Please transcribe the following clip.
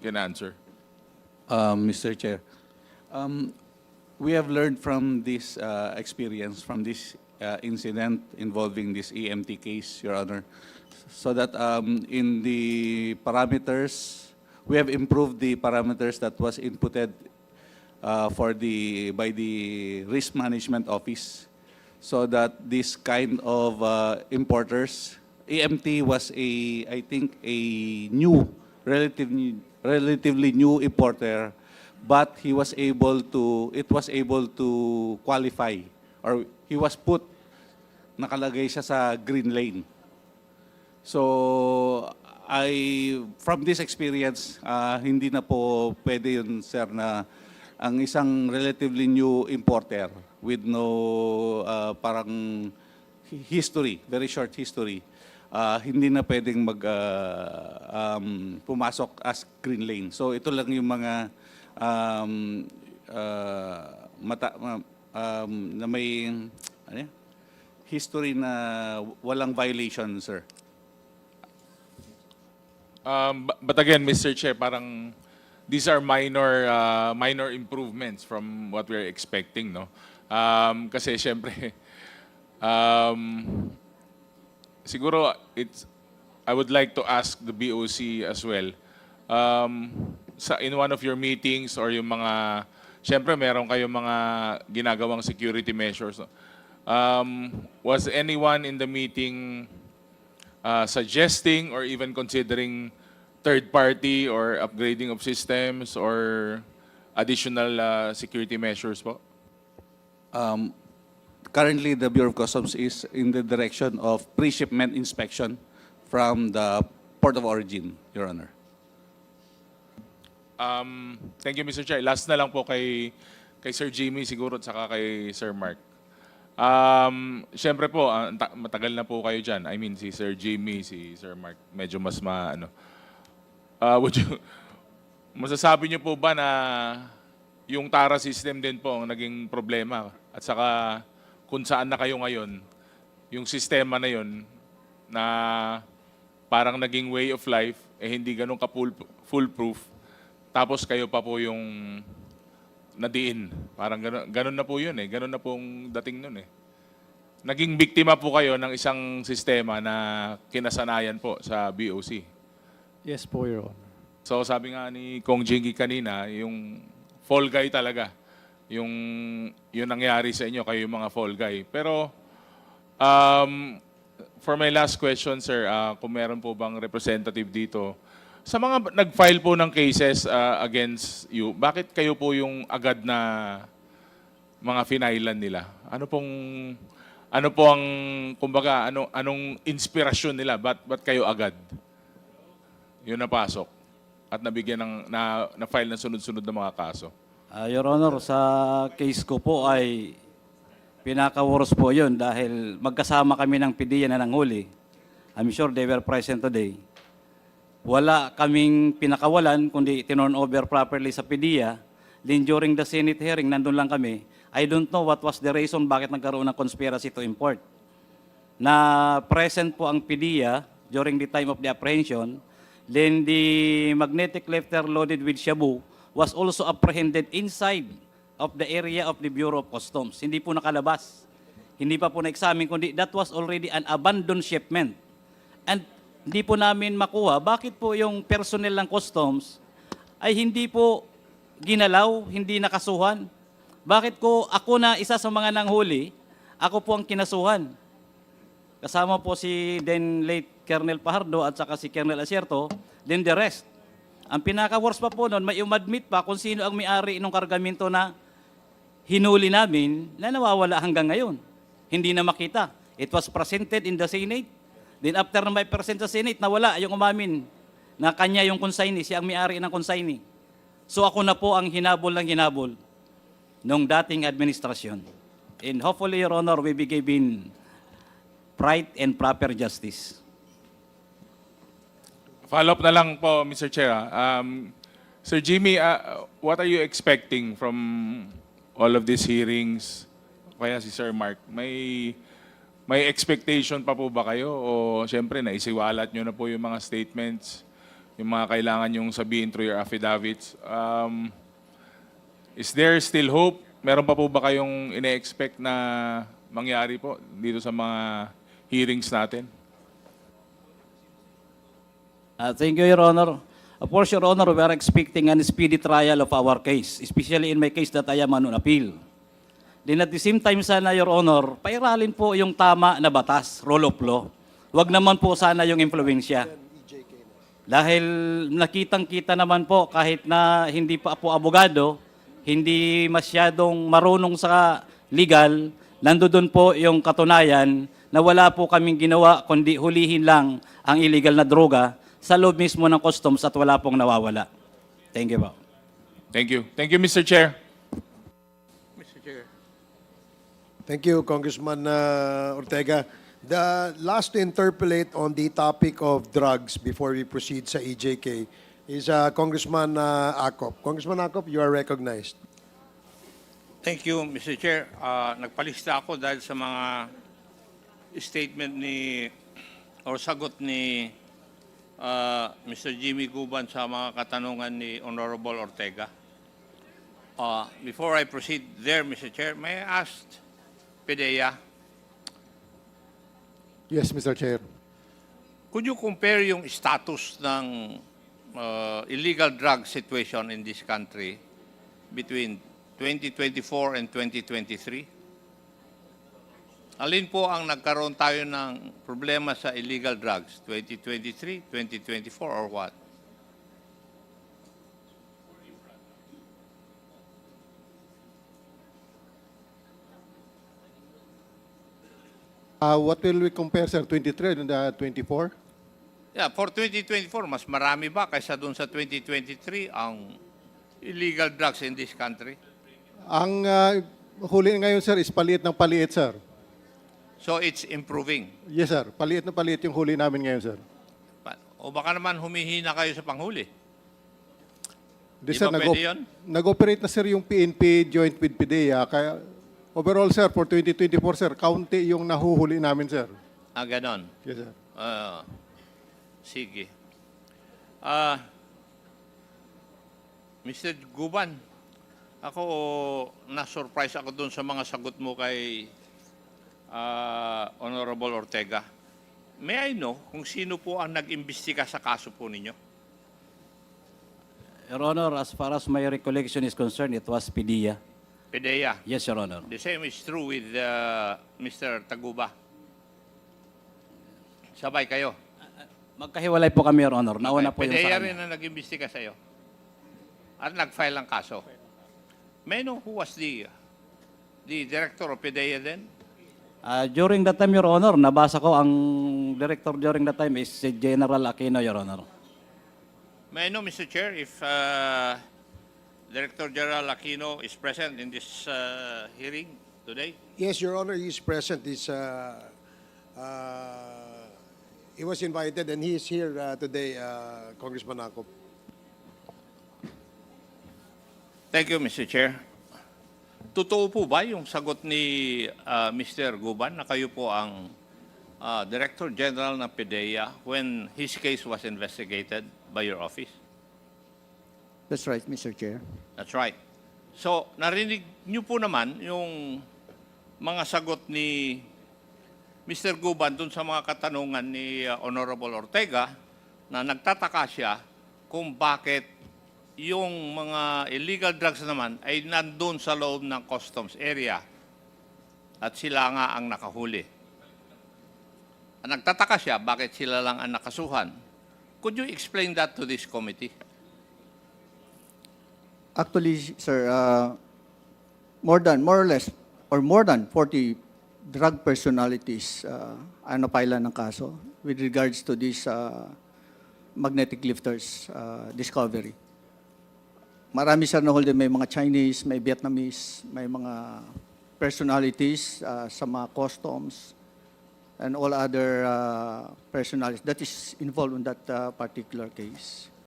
can answer. Um, Mr. Chair, um, we have learned from this uh, experience, from this uh, incident involving this EMT case, Your Honor, so that um, in the parameters, we have improved the parameters that was inputted uh, for the by the risk management office, so that this kind of uh, importers, EMT was a, I think, a new, relatively relatively new importer, but he was able to, it was able to qualify, or he was put, nakalagay siya sa green lane. So, I, from this experience, ah, hindi na po pwede yun, sir, na ang isang relatively new importer with no ah, parang hi- history, very short history, ah, hindi na pwedeng mag ah, um, pumasok as green lane. So ito lang yung mga um, ah, mata, ma- um, na may ano yan? history na walang violation, sir. Um, bu- but again, Mr. Chair, parang these are minor uh, minor improvements from what we're expecting, no? Um, kasi syempre, um, siguro it's I would like to ask the BOC as well. Um, sa in one of your meetings or yung mga syempre meron kayong mga ginagawang security measures. Um, was anyone in the meeting uh, suggesting or even considering third party or upgrading of systems or additional uh, security measures po? Um, currently, the Bureau of Customs is in the direction of pre-shipment inspection from the port of origin, Your Honor. Um, thank you, Mr. Chair. Last na lang po kay, kay Sir Jimmy siguro at saka kay Sir Mark. Um, Siyempre po, ah, ta- matagal na po kayo dyan. I mean, si Sir Jimmy, si Sir Mark, medyo mas ma, ano. Ah, would you, masasabi niyo po ba na yung TARA system din po ang naging problema? At saka kung saan na kayo ngayon, yung sistema na yun na parang naging way of life, eh hindi ganun ka full, foolproof. Tapos kayo pa po yung nadiin. Parang ganun, ganun na po yun eh. Ganun na pong dating nun eh. Naging biktima po kayo ng isang sistema na kinasanayan po sa BOC. Yes po, Your Honor. So sabi nga ni Kong Jingy kanina, yung fall guy talaga. Yung yun nangyari sa inyo, kayo yung mga fall guy. Pero um, for my last question, sir, ah, kung meron po bang representative dito, sa mga nag-file po ng cases ah, against you, bakit kayo po yung agad na mga finailan nila? Ano pong ano po ang kumbaga ano anong inspirasyon nila? Ba't ba't kayo agad? Yun napasok at nabigyan ng na, na file ng sunod-sunod na mga kaso. Ah, Your Honor, sa case ko po ay pinaka-worst po yun dahil magkasama kami ng PDEA na nanghuli. I'm sure they were present today. Wala kaming pinakawalan kundi tinorn over properly sa PDEA. Then during the Senate hearing, nandun lang kami. I don't know what was the reason bakit nagkaroon ng conspiracy to import. Na present po ang PDEA during the time of the apprehension, then the magnetic lifter loaded with shabu was also apprehended inside of the area of the Bureau of Customs. Hindi po nakalabas. Hindi pa po na-examine, kundi that was already an abandoned shipment. And hindi po namin makuha, bakit po yung personnel ng customs ay hindi po ginalaw, hindi nakasuhan? Bakit ko ako na isa sa mga nanghuli, ako po ang kinasuhan? Kasama po si then late Colonel Pajardo at saka si Colonel Asierto, then the rest. Ang pinaka-worst pa po noon, may umadmit pa kung sino ang may-ari ng kargamento na hinuli namin na nawawala hanggang ngayon. Hindi na makita. It was presented in the Senate. Then after na may present sa Senate, nawala yung umamin na kanya yung consignee, siya ang may-ari ng consignee. So ako na po ang hinabol ng hinabol nung dating administrasyon. And hopefully, Your Honor, we be given right and proper justice. Follow up na lang po, Mr. Chair. ah. Um, Sir Jimmy, ah, what are you expecting from all of these hearings? Kaya si Sir Mark, may may expectation pa po ba kayo? O siyempre, naisiwalat nyo na po yung mga statements, yung mga kailangan yung sabihin through your affidavits. Um, is there still hope? Meron pa po ba kayong ine-expect na mangyari po dito sa mga hearings natin? Uh, thank you, Your Honor. Of course, Your Honor, we are expecting a speedy trial of our case, especially in my case that I am on appeal. Then at the same time sana, Your Honor, pairalin po yung tama na batas, rule of law. Huwag naman po sana yung impluensya. Dahil nakitang-kita naman po kahit na hindi pa po abogado, hindi masyadong marunong sa legal, nandoon po yung katunayan na wala po kaming ginawa kundi hulihin lang ang illegal na droga sa loob mismo ng customs at wala pong nawawala. Thank you po. Thank you. Thank you, Mr. Chair. Mr. Chair. Thank you, Congressman uh, Ortega. The last to interpolate on the topic of drugs before we proceed sa EJK is uh, Congressman uh, Akop. Congressman Akop, you are recognized. Thank you, Mr. Chair. Ah, nagpalista ako dahil sa mga statement ni or sagot ni ah, Mr. Jimmy Guban sa mga katanungan ni Honorable Ortega. Ah, before I proceed there, Mr. Chair, may I ask Pedea, Yes, Mr. Chair. could you compare yung status ng ah, illegal drug situation in this country between 2024 and 2023? Alin po ang nagkaroon tayo ng problema sa illegal drugs? 2023, 2024, or what? Uh, what will we compare, sir? 23 and uh, 24? Yeah, for 2024, mas marami ba kaysa doon sa 2023 ang illegal drugs in this country? Ang uh, huli ngayon, sir, is paliit ng paliit, sir. So it's improving. Yes, sir. Paliit na paliit yung huli namin ngayon, sir. Pa- O baka naman humihina kayo sa panghuli? Di, ba pwede yun? nag-operate na, sir, yung PNP joint with PDEA. Kaya, overall, sir, for 2024, sir, county yung nahuhuli namin, sir. Ah, ganon. Yes, sir. Ah, sige. Ah, Mr. Guban, ako na-surprise ako doon sa mga sagot mo kay ah, Honorable Ortega. May I know kung sino po ang nag-imbestiga sa kaso po ninyo? Your Honor, as far as my recollection is concerned, it was PDEA. PDEA. Yes, Your Honor. The same is true with ah, Mr. Taguba. Sabay kayo. Magkahiwalay po kami, Your Honor. Nauna po yung sa rin na nag-imbestiga sa iyo. At nag-file ang kaso. May know who was the the director of PDEA then? Ah, during that time, Your Honor, nabasa ko ang director during that time is si General Aquino, Your Honor. May I know, Mr. Chair, if uh, Director General Aquino is present in this uh, hearing today? Yes, Your Honor, he is present. He's, uh, uh, he was invited and he is here uh, today, uh, Congressman Akop. Thank you, Mr. Chair. Totoo po ba yung sagot ni uh, Mr. Guban na kayo po ang uh, Director General ng PDEA when his case was investigated by your office? That's right, Mr. Chair. That's right. So, narinig niyo po naman yung mga sagot ni Mr. Guban dun sa mga katanungan ni uh, Honorable Ortega na nagtataka siya kung bakit yung mga illegal drugs naman ay nandun sa loob ng customs area at sila nga ang nakahuli. Nagtataka siya bakit sila lang ang nakasuhan. Could you explain that to this committee? Actually, sir, uh, more than, more or less, or more than 40 drug personalities uh, ang napailan ng kaso with regards to this uh, magnetic lifters uh, discovery. Marami sir na hold may mga Chinese, may Vietnamese, may mga personalities uh, sa mga customs and all other uh, personalities that is involved in that uh, particular case.